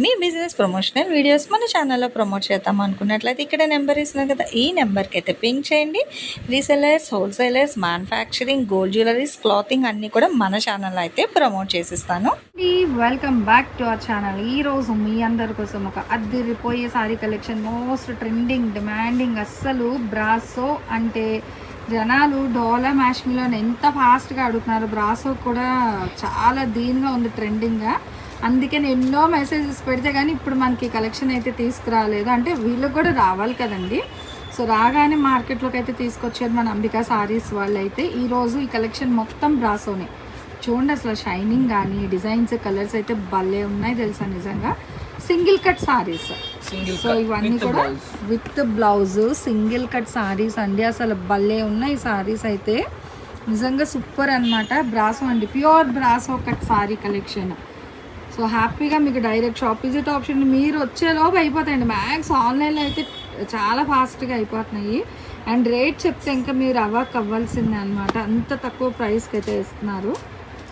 మీ business promotional videos మన ఛానల్లో promote చేద్దాం అనుకున్నట్లయితే ఇక్కడ నెంబర్ ఇస్తున్నాం కదా. ఈ నెంబర్కి అయితే పింక్ చేయండి. Resellers wholesalers manufacturing gold jewelleries clothing అన్నీ కూడా మన ఛానల్లో అయితే promote చేసిస్తాను. Welcome back to our channel ఈ రోజు మీ అందరి కోసం ఒక అద్దిరిపోయే sari collection most trending demanding అస్సలు బ్రాసో అంటే జనాలు డోలా మ్యాష్మిలో ఎంత ఫాస్ట్గా అడుగుతున్నారు. బ్రాసో కూడా చాలా దీనిగా ఉంది ట్రెండింగ్గా అందుకే నేను ఎన్నో మెసేజెస్ పెడితే కానీ ఇప్పుడు మనకి కలెక్షన్ అయితే తీసుకురాలేదు. అంటే వీళ్ళకి కూడా రావాలి కదండి. సో రాగానే మార్కెట్లోకి అయితే తీసుకొచ్చారు మన అంబికా సారీస్ వాళ్ళు అయితే ఈరోజు ఈ కలెక్షన్ మొత్తం బ్రాసోనే చూడండి అసలు షైనింగ్ కానీ డిజైన్స్ కలర్స్ అయితే భలే ఉన్నాయి తెలుసా నిజంగా. సింగిల్ కట్ సారీస్ సో ఇవన్నీ కూడా with blouse single cut saris అండి. అసలు భలే ఉన్నాయి సారీస్ అయితే. నిజంగా సూపర్ అన్నమాట. బ్రాసో అండి. Pure brasso cut sari collection so హ్యాపీగా మీకు డైరెక్ట్ షాప్ విజిట్ ఆప్షన్ మీరు వచ్చేలోపు అయిపోతాయండి. మ్యాక్స్ ఆన్లైన్లో అయితే చాలా ఫాస్ట్గా అయిపోతున్నాయి. అండ్ రేట్ చెప్తే ఇంకా మీరు అవాక్ అవ్వాల్సిందే అనమాట అంత తక్కువ ప్రైస్కి అయితే ఇస్తున్నారు.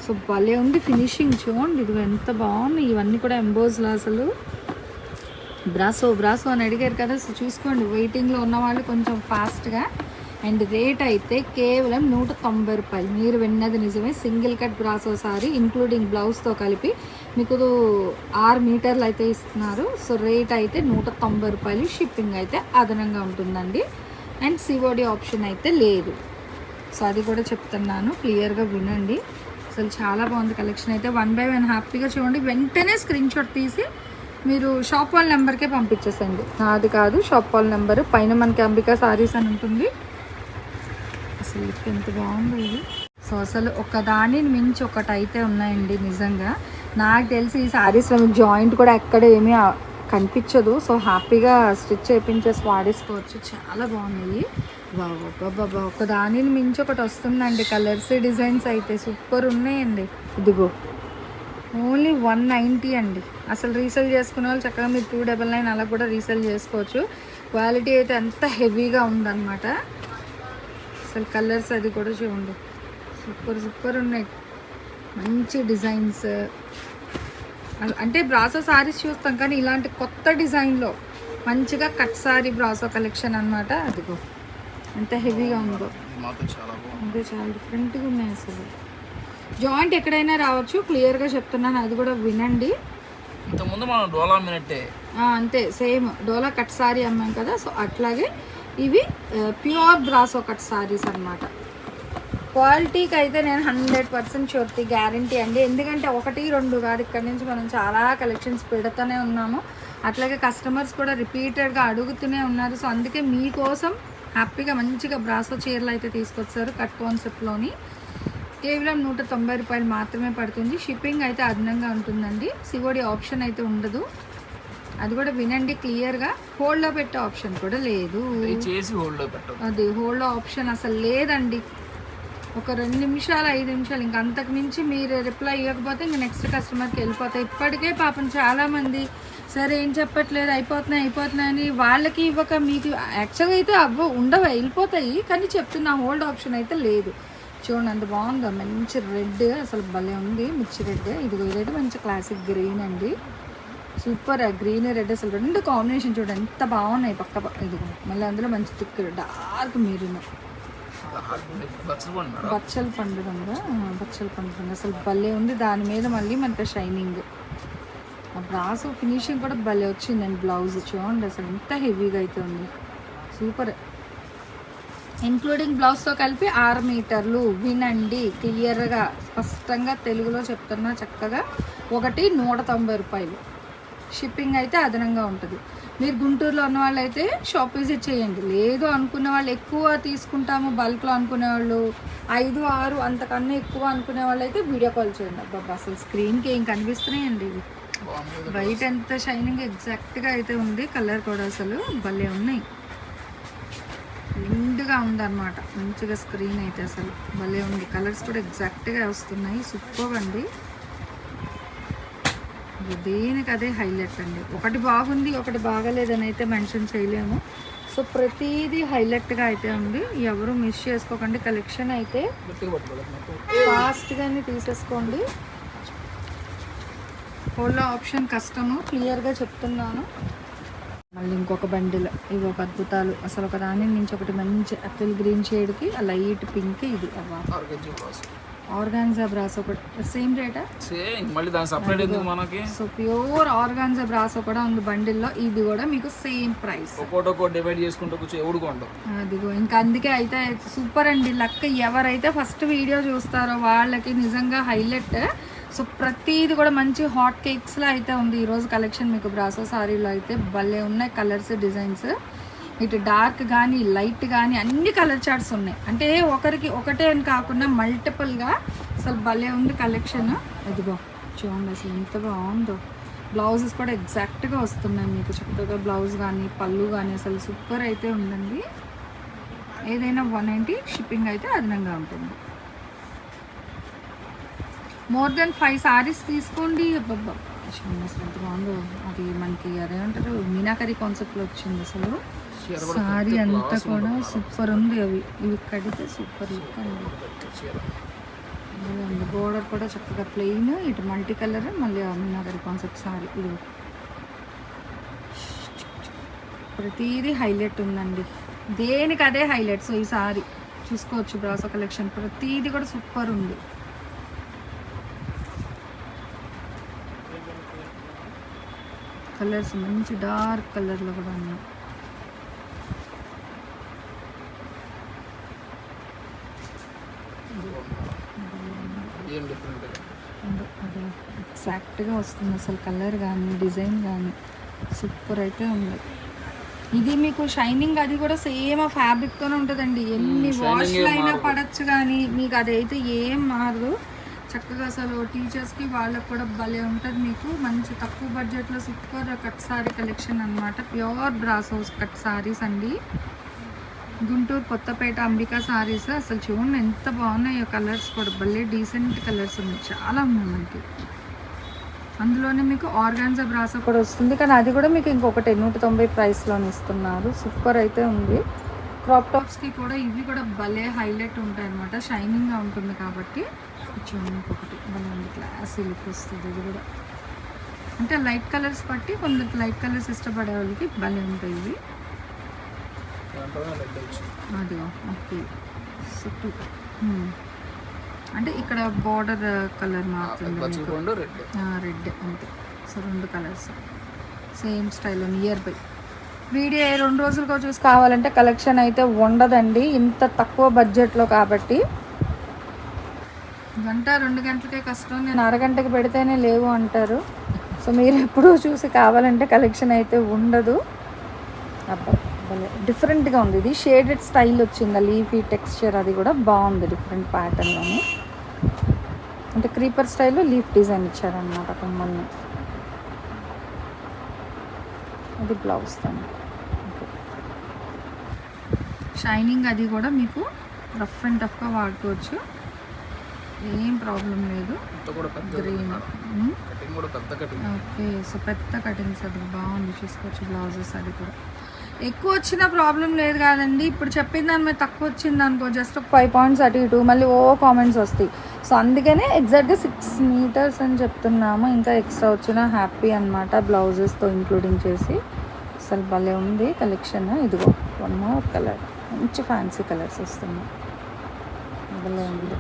సో భలే ఉంది ఫినిషింగ్ చూడండి. ఇది ఎంత బాగుంది ఇవన్నీ కూడా ఎంబోజ్లో అసలు. బ్రాసో బ్రాసో అని అడిగారు కదా. సో చూసుకోండి. వెయిటింగ్లో ఉన్న వాళ్ళు కొంచెం ఫాస్ట్గా అండ్ రేట్ అయితే కేవలం నూట తొంభై రూపాయలు. మీరు విన్నది నిజమే. Single cut brasso sari including బ్లౌజ్తో కలిపి మీకు ఆరు మీటర్లు అయితే ఇస్తున్నారు. సో రేట్ అయితే నూట తొంభై రూపాయలు. షిప్పింగ్ అయితే అదనంగా ఉంటుందండి. అండ్ సివోడి ఆప్షన్ అయితే లేదు. సో అది కూడా చెప్తున్నాను. క్లియర్గా వినండి. అసలు చాలా బాగుంది కలెక్షన్ అయితే. వన్ బై వన్ హ్యాపీగా చూడండి. వెంటనే స్క్రీన్ షాట్ తీసి మీరు షాప్ వాళ్ళ నెంబర్కే పంపించేసండి. నాది కాదు షాప్ వాళ్ళ నెంబర్. పైన మనకి అంబికా సారీస్ అని ఉంటుంది. అసలు ఎంత బాగుందో ఇది. సో అసలు ఒక దానిని మించి ఒకటి అయితే ఉన్నాయండి నిజంగా. నాకు తెలిసి ఈ శారీస్ జాయింట్ కూడా ఎక్కడ ఏమీ కనిపించదు. సో హ్యాపీగా స్టిచ్ చేయించేసి వాడేసుకోవచ్చు. చాలా బాగున్నాయి. బాబా ఒక దానిని మించి ఒకటి వస్తుందండి. కలర్స్ డిజైన్స్ అయితే సూపర్ ఉన్నాయండి. ఇదిగో ఓన్లీ వన్ నైంటీ అండి. అసలు రీసేల్ చేసుకునే వాళ్ళు చక్కగా మీరు టూ డబల్ నైన్ అలా కూడా రీసేల్ చేసుకోవచ్చు. క్వాలిటీ అయితే ఎంత హెవీగా ఉందన్నమాట. అసలు కలర్స్ అది కూడా చూడండి. సూపర్ సూపర్ ఉన్నాయి. మంచి డిజైన్స్. అంటే బ్రాసో సారీస్ చూస్తాం కానీ ఇలాంటి కొత్త డిజైన్లో మంచిగా కట్ సారీ బ్రాసో కలెక్షన్ అన్నమాట అదిగో. ఎంత హెవీగా ఉందో. మాత్రం చాలా డిఫరెంట్గా ఉన్నాయి అసలు. జాయింట్ ఎక్కడైనా రావచ్చు క్లియర్గా చెప్తున్నాను అది కూడా వినండి. ఇంతకుముందు మనం డోలా మినట్టే. అంతే సేమ్. డోలా కట్ సారీ అమ్మాం కదా సో అట్లాగే ఇవి ప్యూర్ బ్రాసో కట్ సారీస్ అన్నమాట. క్వాలిటీకి అయితే నేను హండ్రెడ్ పర్సెంట్ షూరిటీ గ్యారంటీ అండి. ఎందుకంటే ఒకటి రెండు కాదు ఇక్కడ నుంచి మనం చాలా కలెక్షన్స్ పెడుతూనే ఉన్నాము. అట్లాగే కస్టమర్స్ కూడా రిపీటెడ్గా అడుగుతూనే ఉన్నారు. సో అందుకే మీకోసం హ్యాపీగా మంచిగా బ్రాసో చీరలు అయితే తీసుకొచ్చారు కట్ కాన్సెప్ట్లోని. కేవలం నూట తొంభై రూపాయలు మాత్రమే పడుతుంది. షిప్పింగ్ అయితే అదనంగా ఉంటుందండి. సివోడి ఆప్షన్ అయితే ఉండదు. అది కూడా వినండి క్లియర్గా. హోల్డ్లో పెట్టే ఆప్షన్ కూడా లేదు. ఇది చేసి హోల్డ్లో పెట్టదు అది హోల్డ్ ఆప్షన్ అసలు లేదండి. ఒక రెండు నిమిషాలు ఐదు నిమిషాలు ఇంక అంతకు మించి మీరు రిప్లై ఇవ్వకపోతే ఇంక నెక్స్ట్ కస్టమర్కి వెళ్ళిపోతాయి ఇప్పటికే పాపం చాలామంది సరే ఏం చెప్పట్లేదు? అయిపోతున్నాయి అయిపోతున్నాయి అని వాళ్ళకి ఇవ్వక మీకు యాక్చువల్గా అయితే అవ్వ ఉండవు వెళ్ళిపోతాయి. కానీ చెప్తున్నా హోల్డ్ ఆప్షన్ అయితే లేదు. చూడండి అంత బాగుందో? మంచి రెడ్ అసలు భలే ఉంది. మిర్చి రెడ్ ఇదిగో ఇదైతే మంచి క్లాసిక్ గ్రీన్ అండి. సూపర్ గ్రీన్ రెడ్ అసలు రెండు కాంబినేషన్ చూడండి ఎంత బాగున్నాయి పక్క ఇది మళ్ళీ అందులో మంచి థిక్ డార్క్ మీరును బచ్చలు బచ్చల పండు రంగు బచ్చల పండు రంగు అసలు భలే ఉంది. దాని మీద మళ్ళీ మనకి షైనింగ్ ఆ బ్రాస్ ఫినిషింగ్ కూడా భలే వచ్చిందండి బ్లౌజ్ చూడండి అసలు ఎంత హెవీగా అయితే ఉంది. సూపర్ ఇంక్లూడింగ్ బ్లౌజ్తో కలిపి ఆరు మీటర్లు. వినండి క్లియర్గా స్పష్టంగా తెలుగులో చెప్తున్నా చక్కగా. ఒకటి నూట తొంభై రూపాయలు. షిప్పింగ్ అయితే అదనంగా ఉంటుంది. మీరు గుంటూరులో ఉన్న వాళ్ళు అయితే షాప్ విజిట్ చేయండి. లేదు అనుకున్న వాళ్ళు ఎక్కువ తీసుకుంటాము బల్క్లో అనుకునే వాళ్ళు. ఐదు ఆరు అంతకన్నా ఎక్కువ అనుకునే వాళ్ళు అయితే వీడియో కాల్ చేయండి. అబ్బాబ్బా అసలు స్క్రీన్కి ఏం కనిపిస్తున్నాయండి ఇవి? వైట్ ఎంత షైనింగ్ ఎగ్జాక్ట్గా అయితే ఉంది. కలర్ కూడా అసలు భలే ఉన్నాయి. నిండుగా ఉందన్నమాట. మంచిగా స్క్రీన్ అయితే అసలు భలే ఉంది. కలర్స్ కూడా ఎగ్జాక్ట్గా వస్తున్నాయి. సూపర్ అండి దేనికి అదే హైలైట్ అండి. ఒకటి బాగుంది ఒకటి బాగలేదని అయితే మెన్షన్ చేయలేము. సో ప్రతిదీ హైలైట్గా అయితే ఉంది. ఎవరు మిస్ చేసుకోకండి కలెక్షన్ అయితే ఫాస్ట్గానే తీసేసుకోండి. హోల్లో ఆప్షన్ కష్టము క్లియర్గా చెప్తున్నాను. మళ్ళీ ఇంకొక బండిల్ ఇవి ఒక అద్భుతాలు. అసలు ఒక దాని నుంచి ఒకటి మంచి అపిల్ గ్రీన్ షేడ్కి లైట్ పింక్ ఇది. అవ్వాలి ఆర్గాన్జా బ్రాస్ ఒకటి. సేమ్ రేటా? సేమ్ మళ్ళీ దాని సపరేట్ ఎందుకు మనకి? సో ప్యూర్ ఆర్గాన్జా బ్రాస్ కూడా ఉంది బండిల్లో ఇది కూడా మీకు సేమ్ ప్రైస్. ఒక్కోటి ఒక్కోటి డివైడ్ చేసుకుంటూ కూర్చో ఎవడు కొండవు అదిగో ఇంకా అందుకే అయితే సూపర్ అండి. లక్ ఎవరైతే ఫస్ట్ వీడియో చూస్తారో వాళ్ళకి నిజంగా హైలైట్ సో ప్రతిది కూడా మంచి హాట్ కేక్స్లో అయితే ఉంది. ఈరోజు కలెక్షన్ మీకు బ్రాసో సారీలో అయితే భలే ఉన్నాయి కలర్స్ డిజైన్స్ ఇటు డార్క్ కానీ లైట్ కానీ అన్ని కలర్ చార్ట్స్ ఉన్నాయి. అంటే ఒకరికి ఒకటే అని కాకుండా మల్టిపుల్గా అసలు భలే ఉంది కలెక్షన్ అదిగో చూడండి అసలు ఎంత బాగుందో. బ్లౌజెస్ కూడా ఎగ్జాక్ట్గా వస్తున్నాయి మీకు. చక్కగా బ్లౌజ్ కానీ పళ్ళు కానీ అసలు సూపర్ అయితే ఉందండి. ఏదైనా వన్ నైంటీ షిప్పింగ్ అయితే అదనంగా ఉంటుంది. మోర్ దెన్ ఫైవ్ సారీస్ తీసుకోండి. అసలు ఎంత బాగుందో. అది మనకి అదేమంటారు మీనాకరీ కాన్సెప్ట్లో వచ్చింది అసలు. సారీ అంతా కూడా. సూపర్ ఉంది అవి. ఇవి కడితే సూపర్ లుక్ అండి. బోర్డర్ కూడా చక్కగా ప్లెయిన్ ఇటు మల్టీ కలర్ మళ్ళీ మీనాకరీ కాన్సెప్ట్ సారీ. ఇది ప్రతిదీ హైలైట్ ఉందండి. దేనికి అదే హైలైట్ సో ఈ సారీ చూసుకోవచ్చు బ్రాసో కలెక్షన్. ప్రతిదీ కూడా సూపర్ ఉంది. కలర్స్ మంచి డార్క్ కలర్లో కూడా ఉన్నాయి. అది. ఎగ్జాక్ట్గా వస్తుంది అసలు కలర్ కానీ డిజైన్ కానీ సూపర్ అయితే ఉంది. ఇది మీకు షైనింగ్ అది కూడా సేమ్ ఆ ఫ్యాబ్రిక్తోనే ఉంటుందండి. ఎన్ని వాష్లు అయినా. పడచ్చు కానీ మీకు అదైతే ఏం మారదు. చక్కగా అసలు టీచర్స్కి వాళ్ళకి కూడా భలే ఉంటుంది మీకు. మంచి తక్కువ బడ్జెట్లో సూపర్ కట్ సారీ కలెక్షన్ అన్నమాట. ప్యూర్ బ్రాసోస్ కట్ సారీస్ అండి. గుంటూరు కొత్తపేట అంబికా సారీస్. అసలు చూడండి ఎంత బాగున్నాయో కలర్స్ కూడా. భలే డీసెంట్ కలర్స్ ఉన్నాయి. చాలా ఉన్నాయి మనకి. అందులోనే మీకు ఆర్గాన్జా బ్రాసా కూడా వస్తుంది. కానీ అది కూడా మీకు ఇంకొకటి నూట తొంభై ప్రైస్లోనే ఇస్తున్నారు. సూపర్ అయితే ఉంది. క్రాప్ టాప్స్కి కూడా ఇవి కూడా భలే హైలైట్ ఉంటాయి అనమాట షైనింగ్గా ఉంటుంది కాబట్టి. ఇంకొకటి భలే ఉంది క్లాస్ లుక్ వస్తుంది ఇది కూడా. అంటే లైట్ కలర్స్ బట్టి కొందరికి లైట్ కలర్స్ ఇష్టపడే వాళ్ళకి భలే ఉంటాయి. ఇవి వచ్చింది అదిగో ఓకే సుట్టు. అంటే ఇక్కడ బార్డర్ కలర్ మారుతుంది పచ్చిపోండు రెడ్ అంతే. సో రెండు colours same style near by video రెండు రోజులుగా చూసి కావాలంటే కలెక్షన్ అయితే ఉండదండి. ఇంత తక్కువ బడ్జెట్లో కాబట్టి. గంట రెండు గంటలకే కష్టం నేను అరగంటకి పెడితేనే లేవు అంటారు. సో మీరు ఎప్పుడూ చూసి కావాలంటే కలెక్షన్ అయితే ఉండదు. అబ్బా డిఫరెంట్గా ఉంది. ఇది షేడెడ్ స్టైల్ వచ్చింది. లీఫీ టెక్స్చర్ అది కూడా బాగుంది డిఫరెంట్ ప్యాటర్న్లోని అంటే క్రీపర్ స్టైల్లో లీఫ్ డిజైన్ ఇచ్చారనమాట కొమ్మల్ని అది బ్లౌజ్ దానికి షైనింగ్ అది కూడా మీకు రఫ్ అండ్ టఫ్గా వాడుకోవచ్చు. ఏం ప్రాబ్లం లేదు. గ్రీన్ కటింగ్ ఓకే సో పెద్ద కటింగ్స్ అది బాగుంది. చూసుకోవచ్చు బ్లౌజెస్ అది కూడా. ఎక్కువ వచ్చిన ప్రాబ్లం లేదు కాదండి. ఇప్పుడు చెప్పిన దాని మీద తక్కువ వచ్చింది అనుకో జస్ట్ ఒక ఫైవ్ పాయింట్స్ అటు ఇటు మళ్ళీ ఓ కామెంట్స్ వస్తాయి. సో అందుకనే ఎగ్జాక్ట్గా సిక్స్ మీటర్స్ అని చెప్తున్నాము. ఇంకా ఎక్స్ట్రా వచ్చిన హ్యాపీ అనమాట బ్లౌజెస్తో ఇంక్లూడింగ్ చేసి. అసలు భలే ఉంది కలెక్షన్ ఇదిగో వన్ మోర్ కలర్ మంచి ఫ్యాన్సీ కలర్స్ వస్తున్నాయి. భలే ఉంది.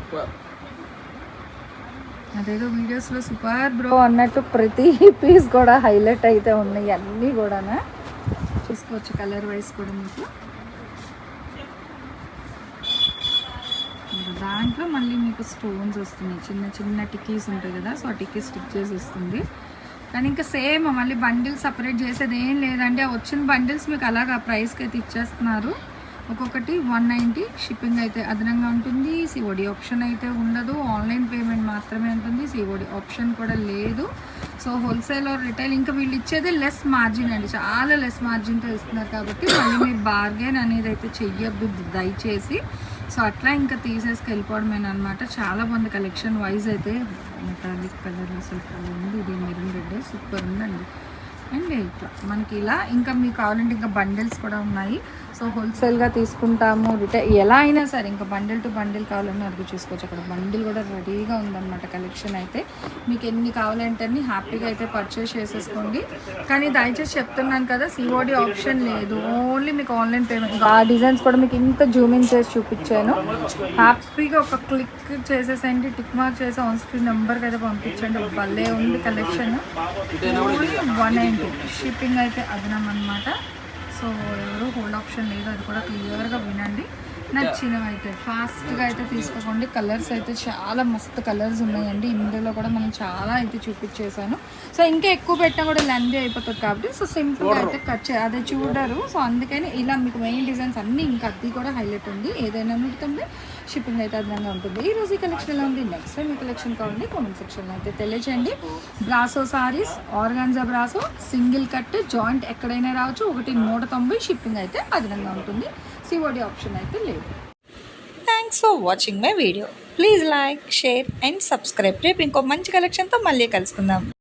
అదేదో వీడియోస్లో సూపర్ బ్రో అన్నట్టు ప్రతి పీస్ కూడా హైలైట్ అయితే ఉన్నాయి అన్నీ కూడా చూసుకోవచ్చు కలర్ వైస్ కూడా మీకు. దాంట్లో మళ్ళీ మీకు స్టోన్స్ వస్తున్నాయి. చిన్న చిన్న టిక్కీస్ ఉంటాయి కదా సో ఆ టిక్కీ స్టిక్ చేసి వస్తుంది కానీ ఇంకా సేమ్ మళ్ళీ బండిల్ సపరేట్ చేసేది ఏం లేదండి. ఆ వచ్చిన బండిల్స్ మీకు అలాగా ప్రైస్కి అయితే ఇచ్చేస్తున్నారు. ఒక్కొక్కటి వన్ నైంటీ షిప్పింగ్ అయితే అదనంగా ఉంటుంది. సిఓడి ఆప్షన్ అయితే ఉండదు. ఆన్లైన్ పేమెంట్ మాత్రమే ఉంటుంది. సిఓడి ఆప్షన్ కూడా లేదు. సో హోల్సేల్ ఆర్ రిటైల్ ఇంకా వీళ్ళు ఇచ్చేది లెస్ మార్జిన్ అండి. చాలా లెస్ మార్జిన్తో ఇస్తున్నారు కాబట్టి మళ్ళీ మీరు బార్గెన్ అనేది అయితే చెయ్యొద్దు. దయచేసి. సో అట్లా ఇంకా తీసేసుకు వెళ్ళిపోవడమేనమాట చాలా బాగుంది కలెక్షన్ వైజ్ అయితే మెటాలిక్ కలర్ అసలు ఉంది. ఇది మెరూన్ రెడ్ సూపర్ ఉందండి. అండ్ ఇట్లా మనకి ఇలా ఇంకా మీకు కావాలంటే ఇంకా బండిల్స్ కూడా ఉన్నాయి. సో హోల్సేల్గా తీసుకుంటాము. రిటైల్ ఎలా అయినా సరే ఇంకా బండిల్ టు బండిల్ కావాలని అడుగు చూసుకోవచ్చు. అక్కడ బండిల్ కూడా రెడీగా ఉందన్నమాట కలెక్షన్ అయితే. మీకు ఎన్ని కావాలంటే అన్ని హ్యాపీగా అయితే పర్చేస్ చేసేసుకోండి. కానీ దయచేసి చెప్తున్నాను కదా సిఓడి ఆప్షన్ లేదు. ఓన్లీ మీకు ఆన్లైన్ పేమెంట్ ఆ డిజైన్స్ కూడా మీకు ఇంత జూమింగ్ చేసి చూపించాను. హ్యాపీగా ఒక క్లిక్ చేసేసండి టిక్ మార్క్ చేసి ఆన్ స్క్రీన్ నెంబర్కి అయితే పంపించండి. భలే ఉంది collection only one ninety shipping అయితే అదనం అనమాట సో ఎవరు హోల్డ్ ఆప్షన్ లేదు. అది కూడా క్లియర్గా వినండి. నచ్చినవి అయితే ఫాస్ట్గా అయితే తీసుకోకండి. కలర్స్ అయితే చాలా మస్తు కలర్స్ ఉన్నాయండి. ఇందులో కూడా మనం చాలా అయితే చూపించేసాను సో ఇంకా ఎక్కువ పెట్టినా కూడా లెంది అయిపోతుంది కాబట్టి సో సింపుల్గా అయితే కట్ చే అదే చూడరు. సో అందుకని ఇలా మీకు మెయిన్ డిజైన్స్ అన్నీ ఇంకా అది కూడా హైలైట్ ఉంది. ఏదైనా ఉంటుంది షిప్పింగ్ అయితే అదనంగా ఉంటుంది. ఈ రోజు ఈ కలెక్షన్ ఎలా ఉంది? నెక్స్ట్ టైం ఈ కలెక్షన్ కావాలండి కామెంట్ సెక్షన్లో అయితే తెలియచేయండి brasso saris organza brasso single cut joint ఎక్కడైనా రావచ్చు. ఒకటి నూట తొంభై షిప్పింగ్ అయితే అదనంగా ఉంటుంది. సిఓడి ఆప్షన్ అయితే లేదు. Thanks for watching my video please like share and subscribe రేపు ఇంకో మంచి కలెక్షన్తో మళ్ళీ కలుసుకుందాం.